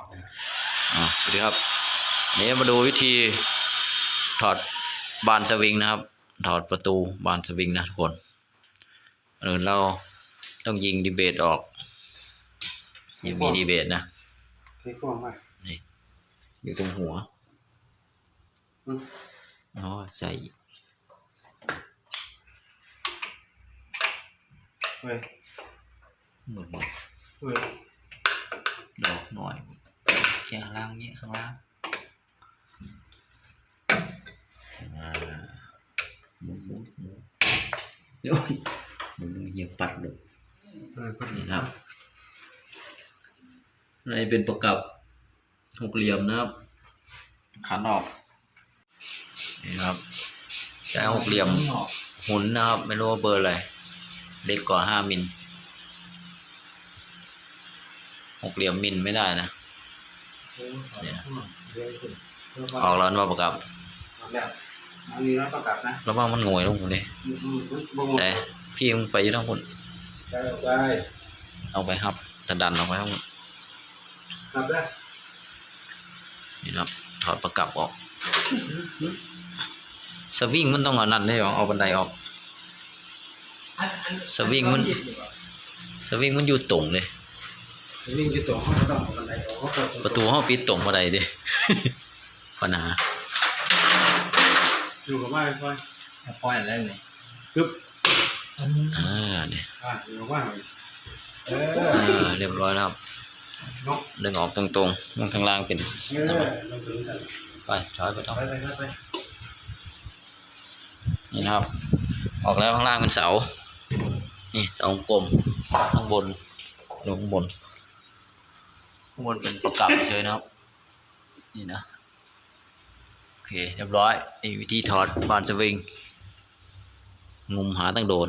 อกเลยอ่าสวัสดีครับวันนี้มาดูวิธีถอดบานสวิงนะครับ ถอดประตูบานสวิงนะทุกคนก่อนอื่นเราต้องยิงดีเบตออกยังมีดีเบตนะพี่กว้างมากนี่อยู่ตรงหัวอืมอ๋อใส่เฮ้ยหมดหมดเฮ้ยดอกหน่อย แค่ข้างล่างนี้ข้างล่างอ่าหมุนหมุนหมุนเดี๋ยวหมุนเหยียบปัดเลยเฮ้ยพอดีนี่ครับในเป็นประกับหกเหลี่ยมนะครับขันออกนี่ครับใช้หกเหลี่ยมหมุนนะครับ ไม่รู้ว่าเบอร์อะไรเล็กกว่าห้ามิลหกเหลี่ยมมิลไม่ได้นะ เนี่ยออกแล้วนะประกับออกแล้วอันนี้นะประกาศนะแล้วว่ามันงวยลงหมดเลยอืมอืมบ่งใช่พี่มึงไปอยี่ทั้งคนได้ออกได้เอาไปครับจะดันออกไปทั้งหมดกลับได้นี่นะครับถอดประกับออกสวิงมันต้องเอานั่นได้หรอเอาบันไดออกสวิงมันสวิงมันอยู่ตรงเลยส วิงอยู่ตรงห้องต้องเอาบันไดออกประตูห้องปิดตรงบันไดดิปัญหาอยู่กับว่าค่อยปล่อยอะไรเลยกึบอ่าเนี่ยอ่าอยู่กับว่าเอออ่าเรียบร้อยแล้วครับนกดึงออกตรงๆมันข้างล่างเป็นเอนั่นอไหมลงถึงกันไปช้อยไปต้องไปไปไปนี่นะครับ ออกแล้วข้างล่างเป็นเสา นี่เสากลมข้างบนลงข้างบน ข้างบนเป็นประกับเฉยนะครับ นี่นะ โอเค เรียบร้อยนี่วิธีถอดบานสวิง งุมหาตั้งโดน